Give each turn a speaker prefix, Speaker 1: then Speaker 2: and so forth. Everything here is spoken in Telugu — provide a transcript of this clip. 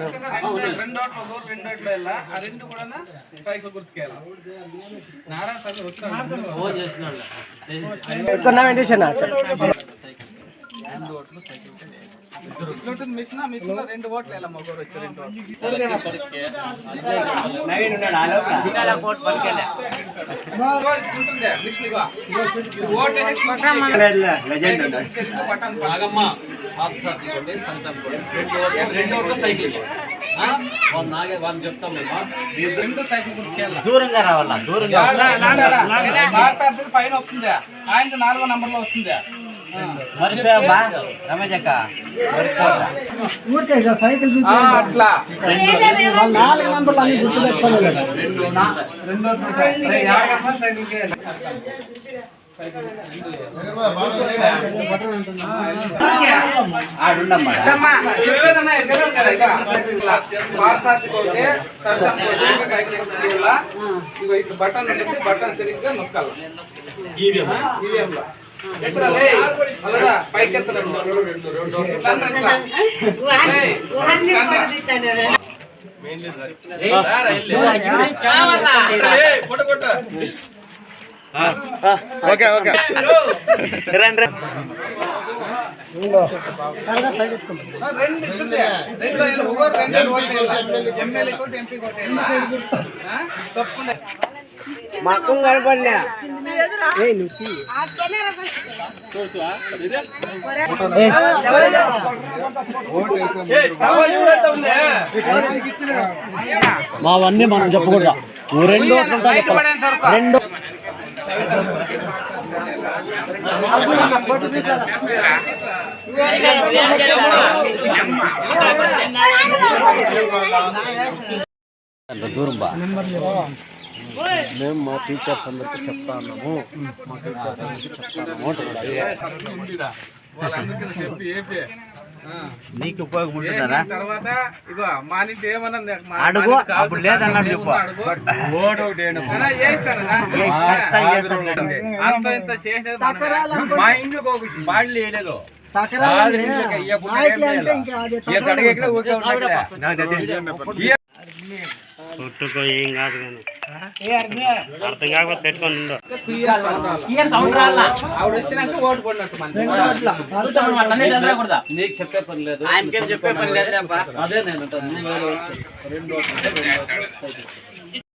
Speaker 1: రెండు ఓట్లు ఒక రెండు ఓట్లు వెళ్ళా. ఆ రెండు కూడా సైకిల్ గుర్తుకెళ్ళా నారా సార్ వస్తాను
Speaker 2: ఫోన్ చేస్తున్నాడు.
Speaker 1: బ్లూటూత్ మిషన్ మిషన్లో రెండు ఓట్లు వెళ్ళా. మగోరు వచ్చి రెండు ఓట్లు ఉంటుందే మిషన్ ఓటు పట్టు.
Speaker 2: నాగమ్మ ఆఫ్ సార్ తీసుకోండి సంతం కూడా రెండు ఓట్లు- రెండు ఓట్లు సైకిల్? వాళ్ళు నాగే వాళ్ళని చెప్తాం మేము.
Speaker 1: మీరు రెండు సైకిల్
Speaker 3: దూరంగా రావాలా? దూరంగా
Speaker 1: పైన వస్తుందా. ఆయన నాలుగో నంబర్లో వస్తుందా అట్లా.
Speaker 4: వాళ్ళ నాలుగు నంబర్లు అన్ని
Speaker 1: బటన్ ఉంటుంది, బటన్ సరిగ్గా నొక్కాలి ఈవీఎం లో.
Speaker 3: ఓకే ఓకే రండి
Speaker 1: రెండు. రెండు రెండు.
Speaker 4: మాకు కనపడినా?
Speaker 2: మావన్నీ మనం చెప్పకూడదు ఓ రెండు ఓట్లు దూరం బా. మేము మా టీచర్స్ అందరికి చెప్తా ఉన్నాము. మా టీచర్స్ అందరికి చెప్తా ఉన్నాము
Speaker 3: నీకు ఉపయోగం ఉంటుందా
Speaker 1: ఏపీ తర్వాత ఇగో మా నుంచి ఏమన్నా నాకు మా-
Speaker 3: అడుగు, అప్పుడు లేదన్నాడు చెప్పు.
Speaker 1: అంత ఇంత చేసేది.
Speaker 5: మా ఒక వేయలేదు
Speaker 4: తకరాలు అది
Speaker 5: ఏ
Speaker 2: కాదు కానీ. అర్థం కాకపోతే పెట్టుకొని ఉండు.
Speaker 1: ఆవిడ వచ్చినాక ఓటు పడినట్టు మనకి.
Speaker 2: నీకు చెప్పే పని లేదు.
Speaker 3: ఆయనకేం చెప్పే పని అబ్బా.
Speaker 2: అదే నేను. రెండు